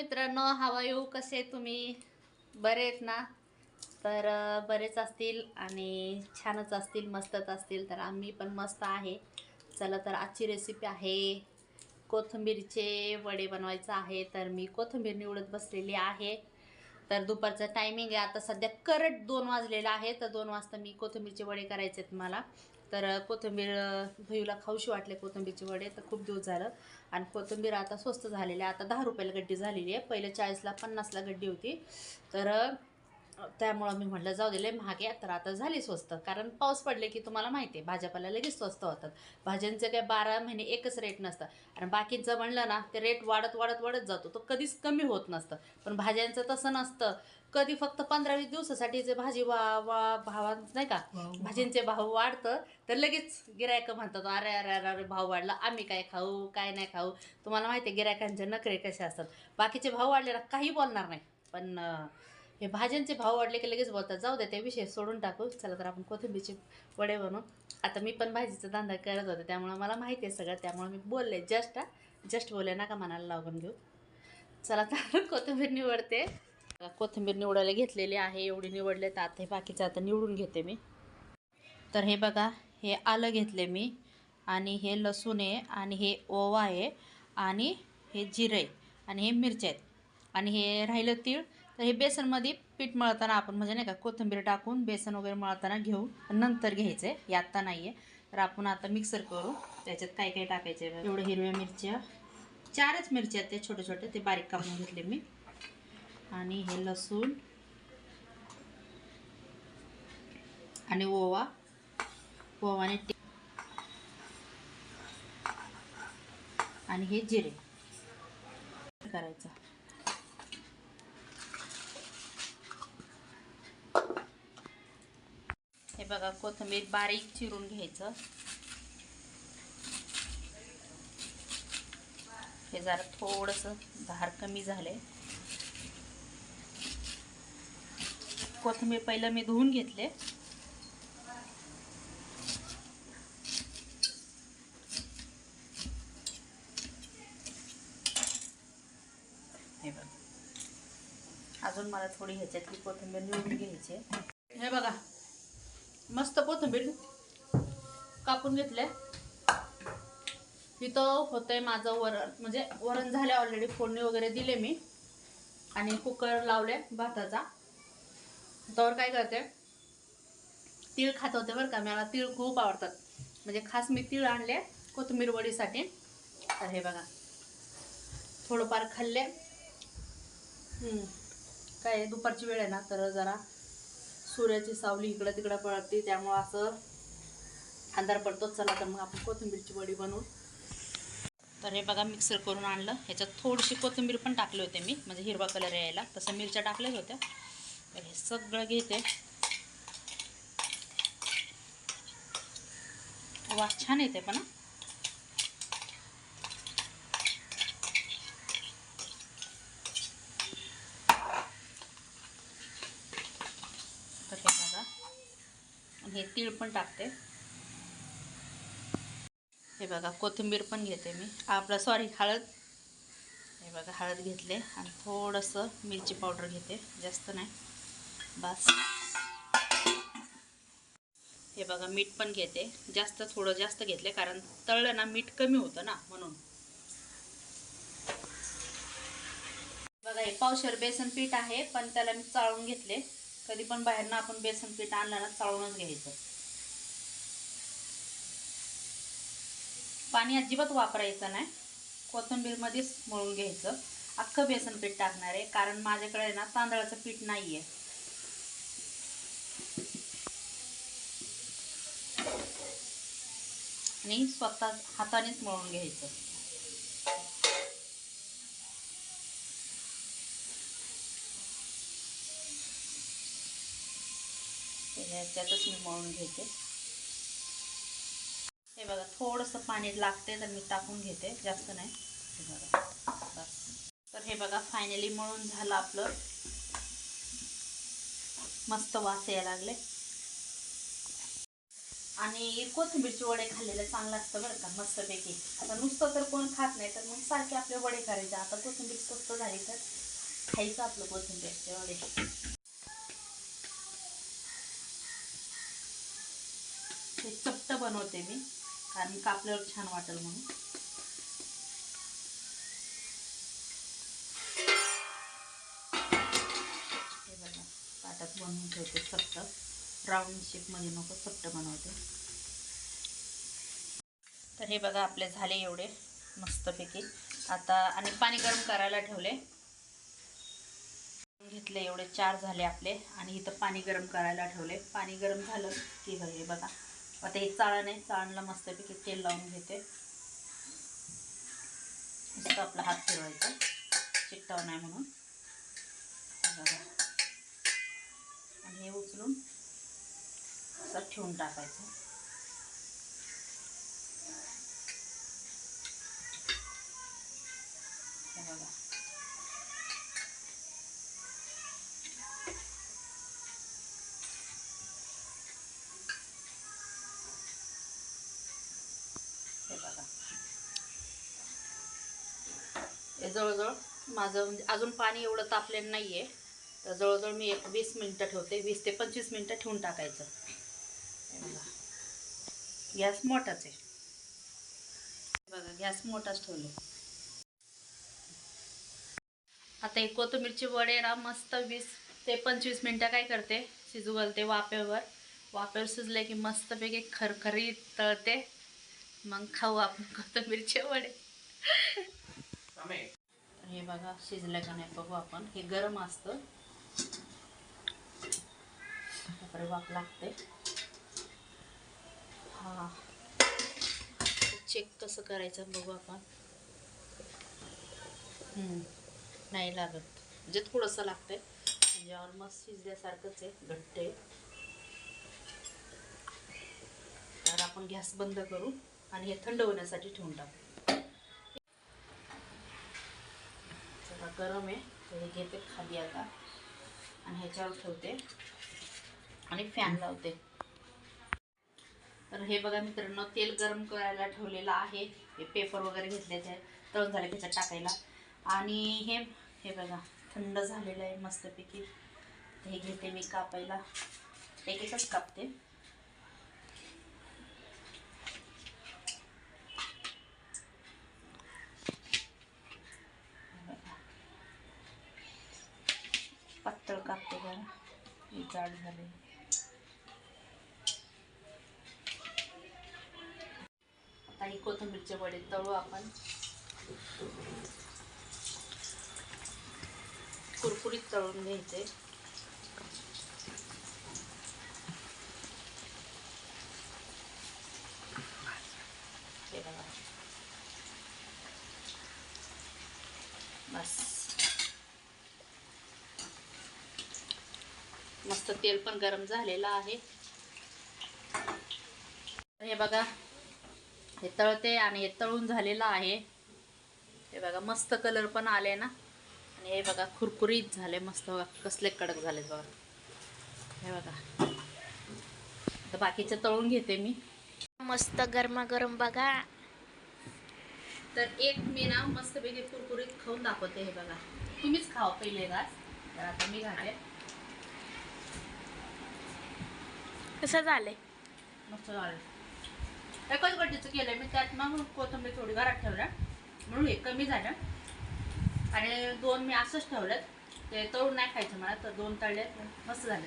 मित्रांनो हवा येऊ कसे तुम्ही? बरे आहेत ना? तर बरेच असतील आणि छानच असतील मस्तच असतील. तर आम्ही पण मस्त आहे. चला तर आजची रेसिपी आहे कोथिंबीरचे वडे बनवायचं आहे. तर मी कोथिंबीर निवडत बसलेली आहे. तर दुपारचं टायमिंग आहे. आता सध्या करट दोन वाजलेलं आहे. तर दोन वाजता मी कोथिंबीरचे वडे करायचे आहेत मला. तर कोथिंबीर अं, खाऊशी वाटले कोथिंबीरचे वडे तर खूप दिवस झालं. आणि कोथिंबीर आता स्वस्त झालेली आहे. आता दहा रुपयाला गड्डी झालेली आहे. पहिले चाळीसला पन्नासला गड्डी होती. तर त्यामुळं मी म्हटलं जाऊ दिले महागे तर आता झाली स्वस्त. कारण पाऊस पडले की तुम्हाला माहिती आहे भाज्यापाला लगेच स्वस्त होतात. भाज्यांचे काय बारा महिने एकच रेट नसतं. आणि बाकीचं म्हणलं ना ते रेट वाढत वाढत वाढत जातो. तो कधीच कमी होत नसतं. पण भाज्यांचं तसं नसतं. कधी फक्त पंधरा वीस दिवसासाठी जे भाजी वा वा भावा नाही का भाजींचे भाव वाढतं तर लगेच गिरायकं म्हणतात अरे अरे अरे अरे भाव वाढला. आम्ही काय खाऊ काय नाही खाऊ? तुम्हाला माहिती आहे गिरायकांचे नखरे कसे असतात. बाकीचे भाव वाढले ना काही बोलणार नाही. पण हे भाज्यांचे भाव वाढले की लगेच बोलतात जाऊ दे ते विषय सोडून टाकू. चला तर आपण कोथिंबीरचे वडे बनवू. आता मी पण भाजीचा धंदा करत होते त्यामुळं मला माहिती आहे सगळं. त्यामुळे मी बोलले जस्ट जस्ट बोलले नका मनाला लागून घेऊ. चला तर कोथिंबीर निवडते. कोथिंबीर निवडायला घेतलेली आहे एवढी निवडले तर आता हे बाकीचं आता निवडून घेते मी. तर हे बघा हे आलं घेतले मी. आणि हे लसूण आहे आणि हे ओवा आहे आणि हे जिरं आहे आणि हे मिरच्या आहेत. आणि हे राहिलं तीळ तर हे बेसनमध्ये पीठ मळताना आपण म्हणजे नाही का कोथिंबीर टाकून बेसन वगैरे मळताना घेऊ. नंतर घ्यायचं. आहे हे आत्ता नाही आहे तर आपण आता मिक्सर करू. त्याच्यात काय काय टाकायचं आहे एवढं हिरव्या मिरच्या. चारच मिरच्या आहेत ते छोटे छोटे. ते बारीक कापून घेतले मी. आणि हे लसूण. आणि ओवा. ओवाने आणि हे जिरे. करायचं. हे बघा कोथिंबीर बारीक चिरून घ्यायचं. हे जरा थोडंसं धार कमी झाले कोथिंबीर पहिलं मी धुवून घेतले. हे बघा. अजून मला थोडी ह्याच्यातली कोथिंबीर निवडून घ्यायची आहे. हे बघा मस्त कोथिंबीर कापून घेतले इथं होतंय माझं वरण म्हणजे वरण झाले ऑलरेडी फोडणी वगैरे दिले मी. आणि कुकर लावले भाताचा. त्यावर काय करते तीळ खात होते बरं का मला तीळ खूप आवडतात. म्हणजे खास मी तीळ आणले कोथिंबीर वडीसाठी. तर हे बघा थोडंफार खाल्ले. काय दुपारची वेळ आहे ना तर जरा सूर्याची सावली इकडं तिकडं पडते त्यामुळं असं अंधार पडतो. चला तर मग आपण कोथिंबीरची वडी बनवू. तर हे बघा मिक्सर करून आणलं. ह्याच्यात थोडीशी कोथिंबीर पण टाकले होते मी म्हणजे हिरवा कलर यायला. तसं मिरच्या टाकल्याच होत्या. तर हे सगळं घेते. वास छान येते पण हं. तर हे बघा आणि हे तीळ पण टाकते. हे बघा कोथिंबीर पण घेते मी. आपलं सॉरी हळद. हे बघा हळद घेतले आणि थोडंसं मिरची पावडर घेते जास्त नाही. बस. हे बघा मीठ पण घेते. जास्त थोडं जास्त घेतले कारण तळलं ना मीठ कमी होतं ना म्हणून. बघा हे पावशर बेसन पीठ आहे पण त्याला मी चाळून घेतले. कधी पण बाहेरनं आपण बेसन पीठ आणलं ना चाळूनच घ्यायचं. पाणी अजिबात वापरायचं नाही. कोथंबीरमध्येच मळून घ्यायचं. अख्खं बेसन पीठ टाकणार आहे कारण माझ्याकडे ना तांदळाचं पीठ नाही आहे आणि स्वतः हातानेच मळून घ्यायचं. ह्याच्यातच मी मळून घेते. हे बघा थोडंसं पाणी लागते तर मी टाकून घेते. जास्त नाही. हे बघा बस. तर हे बघा फायनली मळून झालं आपलं. मस्त वास यायला लागले. आणि कोथिंबीरचे वडे खाल्लेले चांगलं असतं बरं का मस्तपैकी. आता नुसतं तर कोण खात नाही तर मग सारखे आपले वडे करायचे. आता कोथिंबीर स्वस्त झाली तर खायचं आपलं कोथिंबीरचे वडे. हे चपट बनवते मी कारण कापल्यावर छान वाटेल म्हणून. हे बघा ताटात बनवून ठेवते चपट राऊंड शेपमध्ये नको चपट बनवते. तर हे बघा आपले झाले एवढे मस्तपैकी. आता आणि पाणी गरम करायला ठेवले. घेतले एवढे चार झाले आपले. आणि इथं पाणी गरम करायला ठेवले. पाणी गरम झालं की हे बघा. आता हे चाळण आहे चाळणला मस्तपैकी तेल लावून घेते. नुसतं आपला हात फिरवायचा. चिकटाव नाही म्हणून. बघा. आणि हे उचलून असं ठेवून टाकायचं. बघा हे बघा हे जवळजवळ माझं म्हणजे अजून पाणी एवढं तापलेलं नाही आहे तर जवळजवळ मी एक वीस मिनटं ठेवते. वीस ते पंचवीस मिनटं ठेवून टाकायचं. गॅस मोठाच आहे. बघा गॅस मोठाच ठेवले. आता हे कोथिंबीरचे वडे ना मस्त वीस ते पंचवीस मिनटं काय करते? शिजू घालते वाफेवर. वाफेवर शिजले की मस्तपैकी खरखरी तळते. मग खाऊ आपण कोथिंबीरचे वडे. हे बघा शिजलं का नाही बघू आपण. हे गरम असतं. त्याकडे वाप लागते. हा. चेक कसं करायचं बघू आपण. नाही लागत. म्हणजे थोडंसं लागतंय. म्हणजे ऑलमोस्ट शिजल्यासारखंच आहे घट्ट आहे. तर आपण गॅस बंद करू आणि हे थंड होण्यासाठी ठेवून टाकू. गरम आहे तर हे घेते खाली आता. आणि ह्याच्यावर ठेवते. आणि फॅन लावते. तर हे बघा मित्रांनो तेल गरम करायला ठेवलेलं आहे. हे पेपर वगैरे घेतले ते तळून झाले त्याच्यात टाकायला. आणि हे हे बघा थंड झालेलं आहे मस्तपैकी. हे घेते मी कापायला. एक एकच कापते. कापते बरं हे जाड झाले. आता ही कोथिंबीरचे वडे तळू आपण. कुरकुरीत तळून घ्यायचे. बस. मस्त तेल पण गरम झालेलं आहे. हे बघा हे तळते आणि हे तळून झालेलं आहे. हे बघा मस्त कलर पण आले ना. आणि हे बघा कुरकुरीत झाले मस्त बघा कसले कडक झाले बघा. हे बघा. आता बाकीचे तळून घेते मी. मस्त गरमागरम बघा. तर एक मी ना मस्तपैकी कुरकुरीत खाऊन दाखवते हे बघा. तुम्हीच खावा पहिले घास तर आता मी घाले कसं झालंय? मस्त झालं एकच गड्डीचं केलं मी त्यात मग कोथिंबीर थोडी घरात ठेवल्या. म्हणून हे कमी झालं. आणि दोन मी असंच ठेवलेत ते तळून नाही खायचं मला तर दोन तळले मस्त झाले